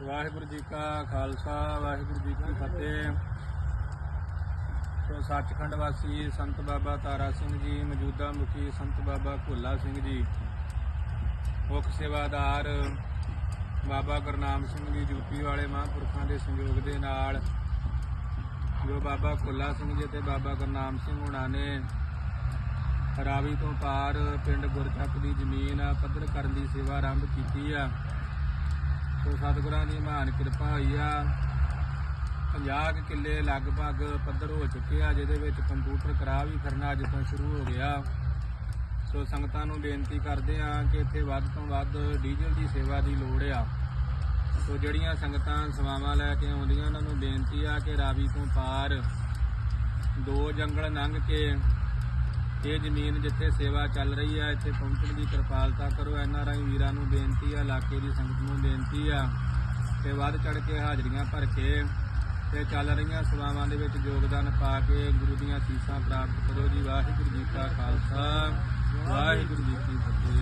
ਵਾਹਿਗੁਰੂ ਜੀ ਕਾ ਖਾਲਸਾ, ਵਾਹਿਗੁਰੂ ਜੀ ਕੀ ਫਤਿਹ। ਸੋ ਸੱਚਖੰਡ ਵਾਸੀ ਸੰਤ ਬਾਬਾ ਤਾਰਾ ਸਿੰਘ ਜੀ, ਮੌਜੂਦਾ ਮੁਖੀ ਸੰਤ ਬਾਬਾ ਭੋਲਾ ਸਿੰਘ ਜੀ, ਮੁੱਖ ਸੇਵਾਦਾਰ ਬਾਬਾ ਗੁਰਨਾਮ ਸਿੰਘ ਜੀ ਯੂਪੀ ਵਾਲੇ ਮਹਾਂਪੁਰਖਾਂ ਦੇ ਸੰਯੋਗ ਦੇ ਨਾਲ ਜੋ ਬਾਬਾ ਭੋਲਾ ਸਿੰਘ ਜੀ ਤੇ ਬਾਬਾ ਗੁਰਨਾਮ ਸਿੰਘ ਹੁਣਾਂ ਨੇ ਰਾਵੀ ਤੋਂ ਪਾਰ ਪਿੰਡ ਗੁਰਚੱਕ ਦੀ ਜ਼ਮੀਨ ਪੱਧਰ ਕਰਨ ਦੀ ਸੇਵਾ ਆਰੰਭ ਕੀਤੀ ਆ। ਸੋ ਸਤਿਗੁਰਾਂ ਦੀ ਮਹਾਨ ਕਿਰਪਾ ਹੋਈ ਆ। 50 ਕੁ ਕਿੱਲੇ ਲਗਭਗ ਪੱਧਰ ਹੋ ਚੁੱਕੇ ਆ, ਜਿਹਦੇ ਵਿੱਚ ਕੰਪਿਊਟਰ ਕਰਾ ਵੀ ਫਿਰਨਾ ਅੱਜ ਤੋਂ ਸ਼ੁਰੂ ਹੋ ਗਿਆ। ਸੋ ਸੰਗਤਾਂ ਨੂੰ ਬੇਨਤੀ ਕਰਦੇ ਆ ਕਿ ਇੱਥੇ ਵੱਧ ਤੋਂ ਵੱਧ ਡੀਜ਼ਲ ਦੀ ਸੇਵਾ ਦੀ ਲੋੜ ਆ। ਸੋ ਜਿਹੜੀਆਂ ਸੰਗਤਾਂ ਸੇਵਾਵਾਂ ਲੈ ਕੇ ਆਉਂਦੀਆਂ, ਉਹਨਾਂ ਨੂੰ ਬੇਨਤੀ ਆ ਕਿ ਰਾਵੀ ਤੋਂ ਪਾਰ ਦੋ ਜੰਗਲ ਲੰਘ ਕੇ ਇਹ ਜ਼ਮੀਨ ਜਿੱਥੇ ਸੇਵਾ ਚੱਲ ਰਹੀ ਆ, ਇੱਥੇ ਪਹੁੰਚਣ ਦੀ ਕਿਰਪਾਲਤਾ ਕਰੋ। ਐਨ ਆਰ ਆਈ ਵੀਰਾਂ ਨੂੰ ਬੇਨਤੀ ਆ, ਇਲਾਕੇ ਦੀ ਸੰਗਤ ਨੂੰ ਬੇਨਤੀ ਆ, ਤੇ ਵੱਧ ਚੜ ਕੇ ਹਾਜ਼ਰੀਆਂ ਭਰ ਕੇ ਤੇ ਚੱਲ ਰਹੀਆਂ ਸੇਵਾਵਾਂ ਦੇ ਵਿੱਚ ਯੋਗਦਾਨ ਪਾ ਕੇ ਗੁਰੂ ਦੀਆਂ ਸੀਸਾਂ ਪ੍ਰਾਪਤ ਕਰੋ ਜੀ। ਵਾਹਿਗੁਰੂ ਜੀ ਕਾ ਖਾਲਸਾ, ਵਾਹਿਗੁਰੂ ਜੀ ਕੀ ਫਤਿਹ।